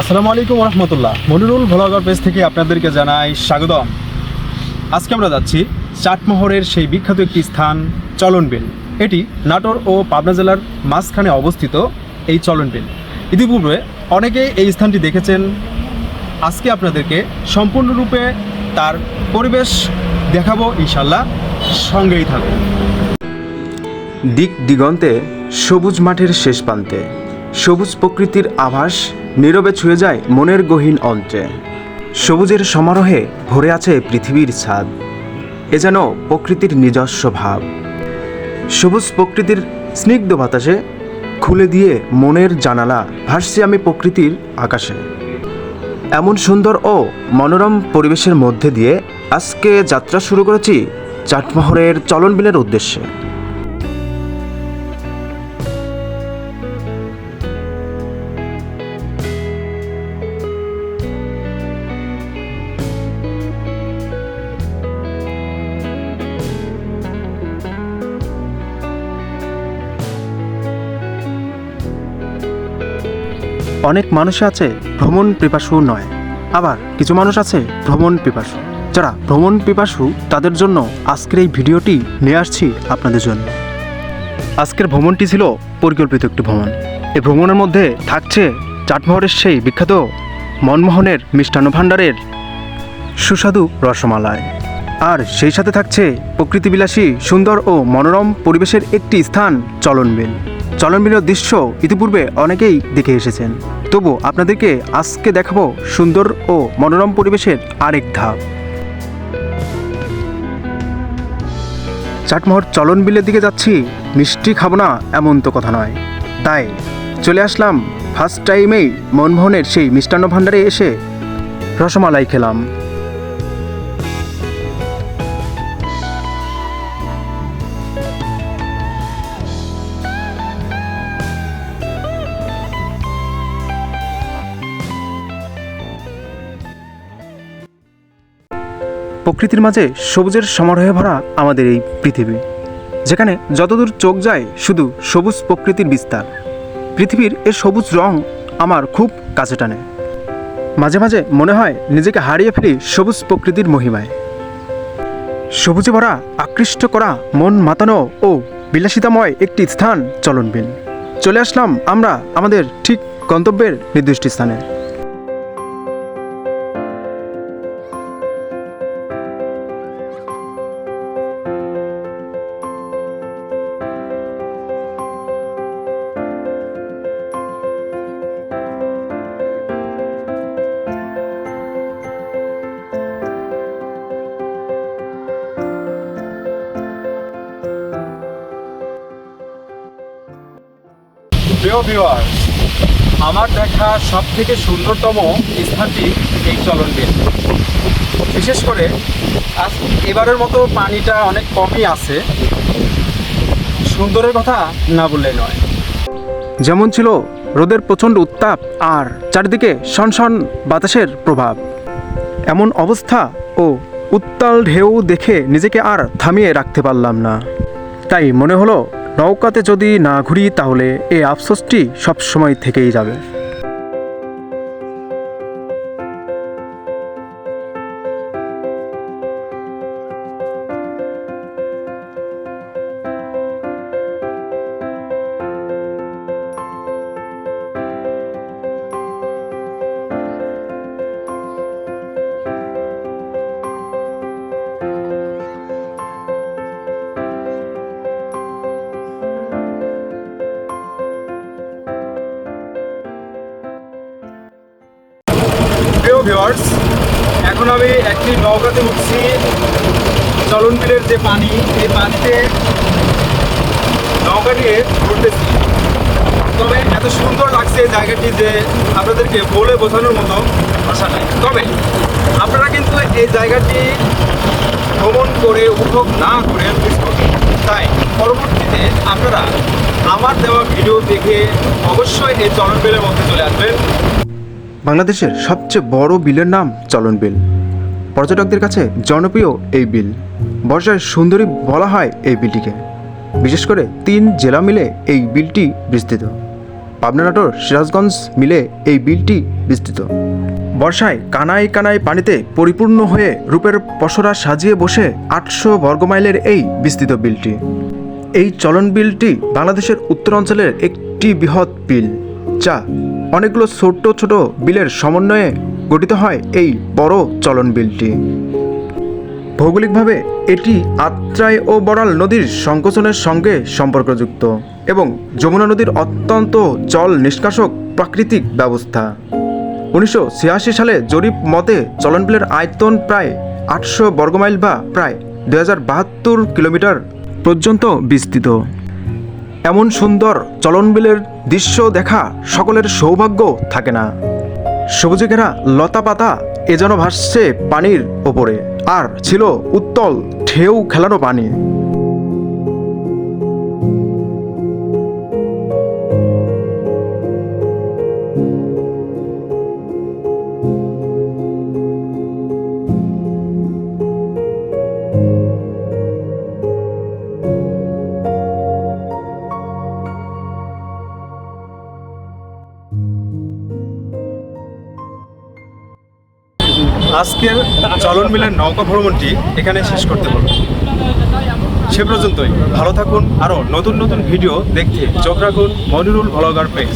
আসসালামু আলাইকুম রহমতুল্লাহ Monirul vlogger page থেকে আপনাদেরকে জানাই স্বাগতম। আজকে আমরা যাচ্ছি চাটমোহরের সেই বিখ্যাত একটি স্থান, চলনবিল। এটি নাটোর ও পাবনা জেলার মাঝখানে অবস্থিত এই চলনবিল। ইতিপূর্বে অনেকেই এই স্থানটি দেখেছেন। আজকে আপনাদেরকে সম্পূর্ণরূপে তার পরিবেশ দেখাবো ইনশাল্লাহ সঙ্গেই থাকুন। দিক দিগন্তে সবুজ মাঠের শেষ প্রান্তে সবুজ প্রকৃতির আভাস নীরবে ছুঁয়ে যায় মনের গহীন অন্ত্রে সবুজের সমারোহে ভরে আছে পৃথিবীর ছাদ। এ যেন প্রকৃতির নিজস্ব ভাব। সবুজ প্রকৃতির স্নিগ্ধ বাতাসে খুলে দিয়ে মনের জানালা ভাসছি আমি প্রকৃতির আকাশে। এমন সুন্দর ও মনোরম পরিবেশের মধ্যে দিয়ে আজকে যাত্রা শুরু করেছি চাটমোহরের চলনবিলের উদ্দেশ্যে। অনেক মানুষ আছে, ভ্রমণ পিপাসু নয়। আবার কিছু মানুষ আছে, ভ্রমণ পিপাসু। যারা ভ্রমণ পিপাসু, তাদের জন্য আজকের এই ভিডিওটি নিয়ে আসছি আপনাদের জন্য। আজকের ভ্রমণটি ছিল পরিকল্পিত একটি ভ্রমণ। এই ভ্রমণের মধ্যে থাকছে চাটমোহরের সেই বিখ্যাত মনমোহনের মিষ্টান্ন ভাণ্ডারের সুস্বাদু রসমালাই। আর সেই সাথে থাকছে প্রকৃতিবিলাসী, সুন্দর ও মনোরম পরিবেশের একটি স্থান, চলনবিল। চলনবিলের দৃশ্য ইতিপূর্বে অনেকেই দেখে এসেছেন। তবু আপনাদেরকে আজকে দেখাবো সুন্দর ও মনোরম পরিবেশের আরেক ধাপ। চাটমোহর চলন বিলের দিকে যাচ্ছি, মিষ্টি খাব না এমন তো কথা নয়। তাই চলে আসলাম ফার্স্ট টাইমেই মনমোহনের সেই মিষ্টান্ন ভাণ্ডারে এসে রসমালাই খেলাম। প্রকৃতির মাঝে সবুজের সমারোহে ভরা আমাদের এই পৃথিবী। যেখানে যতদূর চোখ যায়, শুধু সবুজ প্রকৃতির বিস্তার। পৃথিবীর এ সবুজ রং আমার খুব কাছে টানে। মাঝে মাঝে মনে হয় নিজেকে হারিয়ে ফেলি সবুজ প্রকৃতির মহিমায়। সবুজে ভরা, আকৃষ্ট করা, মন মাতানো ও বিলাসিতাময় একটি স্থান চলনবিল। চলে আসলাম আমরা আমাদের ঠিক গন্তব্যের নির্দিষ্ট স্থানে। প্রিয় ভিউয়ার আমার দেখা সব থেকে সুন্দরতম স্থানটি এই চলনবিল। বিশেষ করে আজ এবারের মতো পানিটা অনেক কমই আছে। সুন্দরের কথা না বললেই নয়। যেমন ছিল রোদের প্রচণ্ড উত্তাপ আর চারিদিকে শনশন বাতাসের প্রভাব। এমন অবস্থা ও উত্তাল ঢেউ দেখে নিজেকে আর থামিয়ে রাখতে পারলাম না। তাই মনে হলো নৌকাতে যদি না ঘুরি তাহলে এই আফসোসটি সবসময় থেকেই যাবে। প্রিয় ভিউয়ার্স এখন আমি একটি নৌকাতে উঠছি। চলনবিলের যে পানি, এই পানিতে নৌকা নিয়ে ঘুরতেছি। তবে এত সুন্দর লাগছে জায়গাটি যে আপনাদেরকে বলে বোঝানোর মতো ভাষা নাই। তবে আপনারা কিন্তু এই জায়গাটি ভ্রমণ করে, উপভোগ না করে তাই পরবর্তীতে আপনারা আমার দেওয়া ভিডিও দেখে অবশ্যই এই চলনবিলের মধ্যে চলে আসবেন। বাংলাদেশের সবচেয়ে বড় বিলের নাম চলন বিল। পর্যটকদের কাছে জনপ্রিয় এই বিল। বর্ষার সুন্দরী বলা হয় এই বিলটিকে। বিশেষ করে তিন জেলা মিলে এই বিলটি বিস্তৃত। পাবনা নাটোর সিরাজগঞ্জ মিলে এই বিলটি বিস্তৃত। বর্ষায় কানায় কানায় পানিতে পরিপূর্ণ হয়ে রূপের পসরা সাজিয়ে বসে আটশো বর্গমাইলের এই বিস্তৃত বিলটি। এই চলন বিলটি বাংলাদেশের উত্তরাঞ্চলের একটি বৃহৎ বিল, যা অনেকগুলো ছোট্ট ছোট বিলের সমন্বয়ে গঠিত হয় এই বড় চলন বিলটি। ভৌগোলিকভাবে এটি আত্রাই ও বড়াল নদীর সংকোচনের সঙ্গে সম্পর্কযুক্ত এবং যমুনা নদীর অত্যন্ত জল নিষ্কাশক প্রাকৃতিক ব্যবস্থা। উনিশশো ছিয়াশি সালে জরিপ মতে চলনবিলের আয়তন প্রায় আটশো বর্গমাইল বা প্রায় দুই হাজার বাহাত্তর কিলোমিটার পর্যন্ত বিস্তৃত। এমন সুন্দর চলনবিলের দৃশ্য দেখা সকলের সৌভাগ্য থাকে না। সবুজে ঘেরা লতা পাতা এ যেন ভাসছে পানির ওপরে। আর ছিল উত্তল, ঢেউ খেলানো পানি। আজকের চলন মিলের নৌকা ভ্রমণটি এখানে শেষ করতে পারব সে পর্যন্তই। ভালো থাকুন। আরও নতুন নতুন ভিডিও দেখতে চোখ রাখুন মনিরুল ভ্লগার পেজ